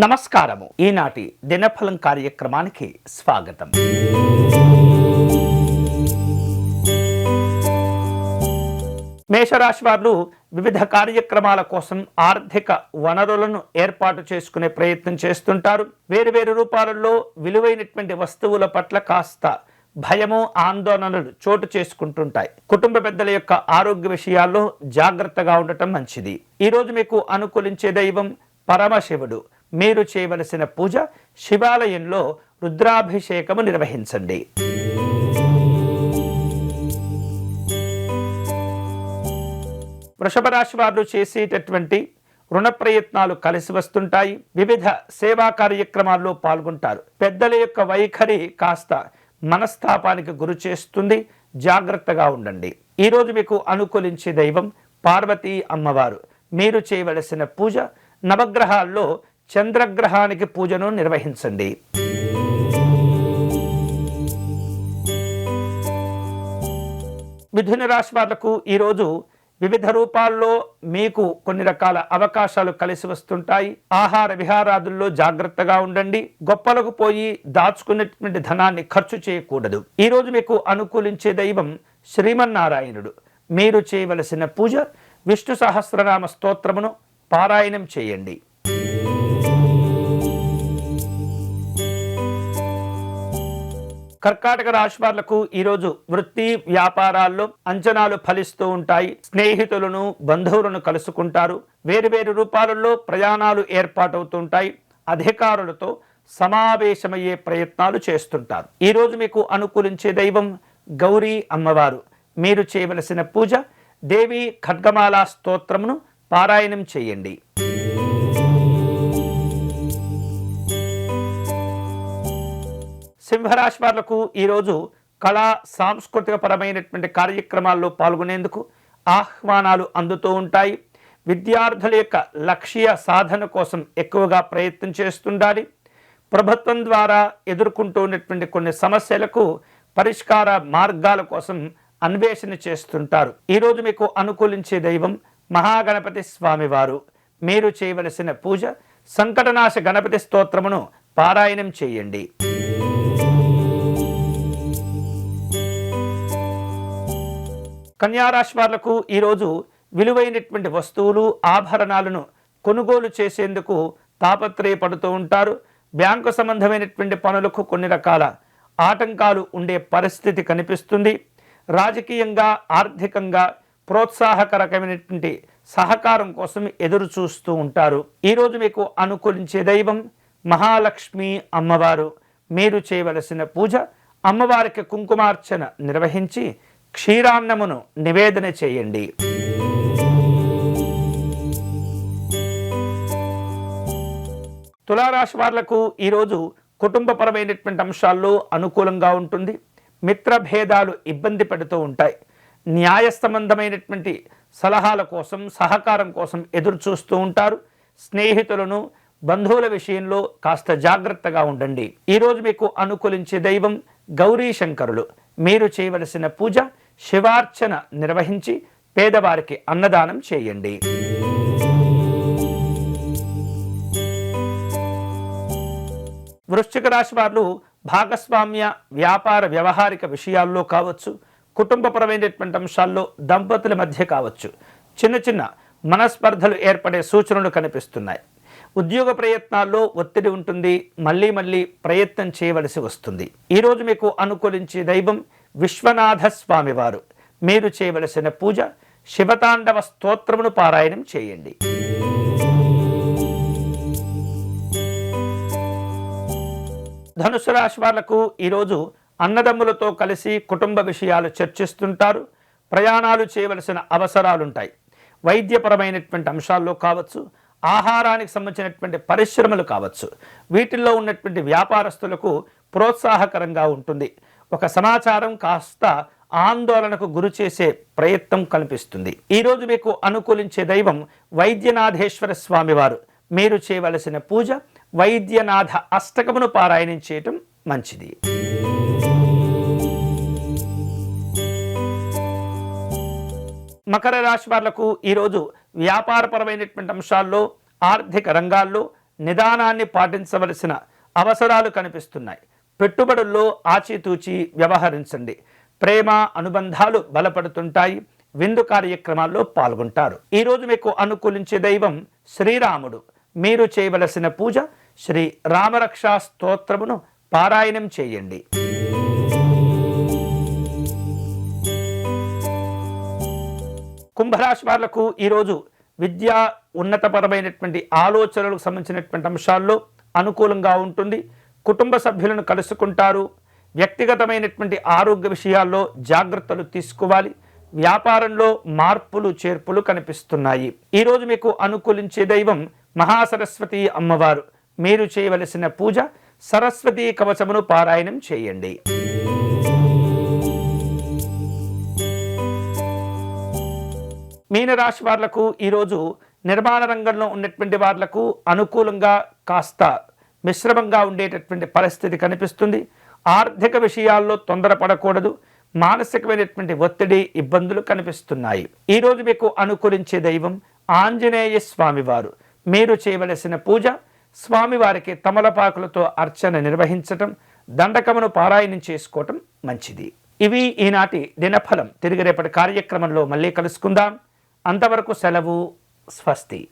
నమస్కారము. ఈనాటి దినఫలం కార్యక్రమానికి స్వాగతం. మేషరాశి వారు వివిధ కార్యక్రమాల కోసం ఆర్థిక వనరులను ఏర్పాటు చేసుకునే ప్రయత్నం చేస్తుంటారు. వేరు వేరు రూపాలలో విలువైనటువంటి వస్తువుల పట్ల కాస్త భయము ఆందోళనలు చోటు చేసుకుంటుంటాయి. కుటుంబ పెద్దల యొక్క ఆరోగ్య విషయాల్లో జాగ్రత్తగా ఉండటం మంచిది. ఈరోజు మీకు అనుకూలించే దైవం పరమశివుడు. మీరు చేయవలసిన పూజ శివాలయంలో రుద్రాభిషేకము నిర్వహించండి. వృషభ రాశి వారు చేసేటటువంటి రుణ ప్రయత్నాలు కలిసి వస్తుంటాయి. వివిధ సేవా కార్యక్రమాల్లో పాల్గొంటారు. పెద్దల యొక్క వైఖరి కాస్త మనస్తాపానికి గురి చేస్తుంది. జాగ్రత్తగా ఉండండి. ఈరోజు మీకు అనుకూలించే దైవం పార్వతీ అమ్మవారు. మీరు చేయవలసిన పూజ నవగ్రహాల్లో చంద్రగ్రహానికి పూజను నిర్వహించండి. మిథున రాశి వాళ్ళకు ఈరోజు వివిధ రూపాల్లో మీకు కొన్ని రకాల అవకాశాలు కలిసి వస్తుంటాయి. ఆహార విహారాదుల్లో జాగ్రత్తగా ఉండండి. గొప్పలకు పోయి దాచుకున్నటువంటి ధనాన్ని ఖర్చు చేయకూడదు. ఈరోజు మీకు అనుకూలించే దైవం శ్రీమన్నారాయణుడు. మీరు చేయవలసిన పూజ విష్ణు సహస్రనామ స్తోత్రమును పారాయణం చేయండి. కర్కాటక రాశి వాళ్ళకు ఈరోజు వృత్తి వ్యాపారాల్లో అంచనాలు ఫలిస్తూ ఉంటాయి. స్నేహితులను బంధువులను కలుసుకుంటారు. వేరువేరు రూపాలలో ప్రయాణాలు ఏర్పాటవుతుంటాయి. అధికారులతో సమావేశమయ్యే ప్రయత్నాలు చేస్తుంటారు. ఈరోజు మీకు అనుకూలించే దైవం గౌరీ అమ్మవారు. మీరు చేయవలసిన పూజ దేవి ఖడ్గమాల స్తోత్రమును పారాయణం చేయండి. సింహరాశి వాళ్ళకు ఈరోజు కళా సాంస్కృతిక పరమైనటువంటి కార్యక్రమాల్లో పాల్గొనేందుకు ఆహ్వానాలు అందుతూ ఉంటాయి. విద్యార్థుల యొక్క లక్ష్య సాధన కోసం ఎక్కువగా ప్రయత్నం చేస్తుండాలి. ప్రభుత్వం ద్వారా ఎదుర్కొంటూ ఉన్నటువంటి కొన్ని సమస్యలకు పరిష్కార మార్గాల కోసం అన్వేషణ చేస్తుంటారు. ఈరోజు మీకు అనుకూలించే దైవం మహాగణపతి స్వామివారు. మీరు చేయవలసిన పూజ సంకటనాశ గణపతి స్తోత్రమును పారాయణం చేయండి. కన్యారాశి వాళ్ళకు ఈరోజు విలువైనటువంటి వస్తువులు ఆభరణాలను కొనుగోలు చేసేందుకు తాపత్రయపడుతూ ఉంటారు. బ్యాంకు సంబంధమైనటువంటి పనులకు కొన్ని రకాల ఆటంకాలు ఉండే పరిస్థితి కనిపిస్తుంది. రాజకీయంగా ఆర్థికంగా ప్రోత్సాహకరకమైనటువంటి సహకారం కోసం ఎదురు చూస్తూ ఉంటారు. ఈరోజు మీకు అనుకూలించే దైవం మహాలక్ష్మి అమ్మవారు. మీరు చేయవలసిన పూజ అమ్మవారికి కుంకుమార్చన నిర్వహించి క్షీరాన్నమును నివేదన చేయండి. తులారాశి వాళ్ళకు ఈరోజు కుటుంబపరమైనటువంటి అంశాల్లో అనుకూలంగా ఉంటుంది. మిత్ర భేదాలు ఇబ్బంది పెడుతూ ఉంటాయి. న్యాయ సంబంధమైనటువంటి సలహాల కోసం సహకారం కోసం ఎదురు చూస్తూ ఉంటారు. స్నేహితులను బంధువుల విషయంలో కాస్త జాగ్రత్తగా ఉండండి. ఈరోజు మీకు అనుకూలించే దైవం గౌరీ శంకరులు మీరు చేయవలసిన పూజ శివార్చన నిర్వహించి పేదవారికి అన్నదానం చేయండి. వృశ్చిక రాశి వారు భాగస్వామ్య వ్యాపార వ్యవహారిక విషయాల్లో కావచ్చు కుటుంబపరమైనటువంటి అంశాల్లో దంపతుల మధ్య కావచ్చు. చిన్న చిన్న మనస్పర్ధలు ఏర్పడే సూచనలు కనిపిస్తున్నాయి. ఉద్యోగ ప్రయత్నాల్లో ఒత్తిడి ఉంటుంది మళ్ళీ మళ్ళీ ప్రయత్నం చేయవలసి వస్తుంది. ఈరోజు మీకు అనుకూలించే దైవం విశ్వనాథ స్వామివారు మీరు చేయవలసిన పూజ శివతాండవ స్తోత్రమును పారాయణం చేయండి. ధనుసు రాశి వాళ్ళకు ఈరోజు అన్నదమ్ములతో కలిసి కుటుంబ విషయాలు చర్చిస్తుంటారు. ప్రయాణాలు చేయవలసిన అవసరాలుంటాయి. వైద్యపరమైనటువంటి అంశాల్లో కావచ్చు ఆహారానికి సంబంధించినటువంటి పరిశ్రమలు కావచ్చు. వీటిల్లో ఉన్నటువంటి వ్యాపారస్తులకు ప్రోత్సాహకరంగా ఉంటుంది. ఒక సమాచారం కాస్త ఆందోళనకు గురి చేసే ప్రయత్నం కనిపిస్తుంది ఈరోజు మీకు అనుకూలించే దైవం వైద్యనాథేశ్వర స్వామివారు. మీరు చేయవలసిన పూజ వైద్యనాథ అష్టకమును పారాయణం చేయటం మంచిది. మకర రాశి వాళ్ళకు ఈరోజు వ్యాపారపరమైనటువంటి అంశాల్లో ఆర్థిక రంగాల్లో నిదానాన్ని పాటించవలసిన అవసరాలు కనిపిస్తున్నాయి. పెట్టుబడుల్లో ఆచితూచి వ్యవహరించండి. ప్రేమ అనుబంధాలు బలపడుతుంటాయి. విందు కార్యక్రమాల్లో పాల్గొంటారు. ఈరోజు మీకు అనుకూలించే దైవం శ్రీరాముడు. మీరు చేయవలసిన పూజ శ్రీ రామరక్షా స్తోత్రమును పారాయణం చేయండి. కుంభరాశి వాళ్ళకు ఈరోజు విద్య ఉన్నతపరమైనటువంటి ఆలోచనలకు సంబంధించినటువంటి అంశాల్లో అనుకూలంగా ఉంటుంది. కుటుంబ సభ్యులను కలుసుకుంటారు. వ్యక్తిగతమైనటువంటి ఆరోగ్య విషయాల్లో జాగ్రత్తలు తీసుకోవాలి. వ్యాపారంలో మార్పులు చేర్పులు కనిపిస్తున్నాయి. ఈరోజు మీకు అనుకూలించే దైవం మహాసరస్వతి అమ్మవారు. మీరు చేయవలసిన పూజ సరస్వతి కవచమును పారాయణం చేయండి. మీనరాశి వాళ్ళకు ఈరోజు నిర్మాణ రంగంలో ఉన్నటువంటి వాళ్ళకు అనుకూలంగా కాస్త మిశ్రమంగా ఉండేటటువంటి పరిస్థితి కనిపిస్తుంది. ఆర్థిక విషయాల్లో తొందరపడకూడదు. మానసికమైనటువంటి ఒత్తిడి ఇబ్బందులు కనిపిస్తున్నాయి. ఈరోజు మీకు అనుకూలించే దైవం ఆంజనేయ స్వామివారు. మీరు చేయవలసిన పూజ స్వామివారికి తమలపాకులతో అర్చన నిర్వహించటం దండకమును పారాయణం చేసుకోవటం మంచిది. ఇవి ఈనాటి దినఫలం. తిరిగి రేపటి కార్యక్రమంలో మళ్ళీ కలుసుకుందాం. అంతవరకు సెలవు స్వస్తి.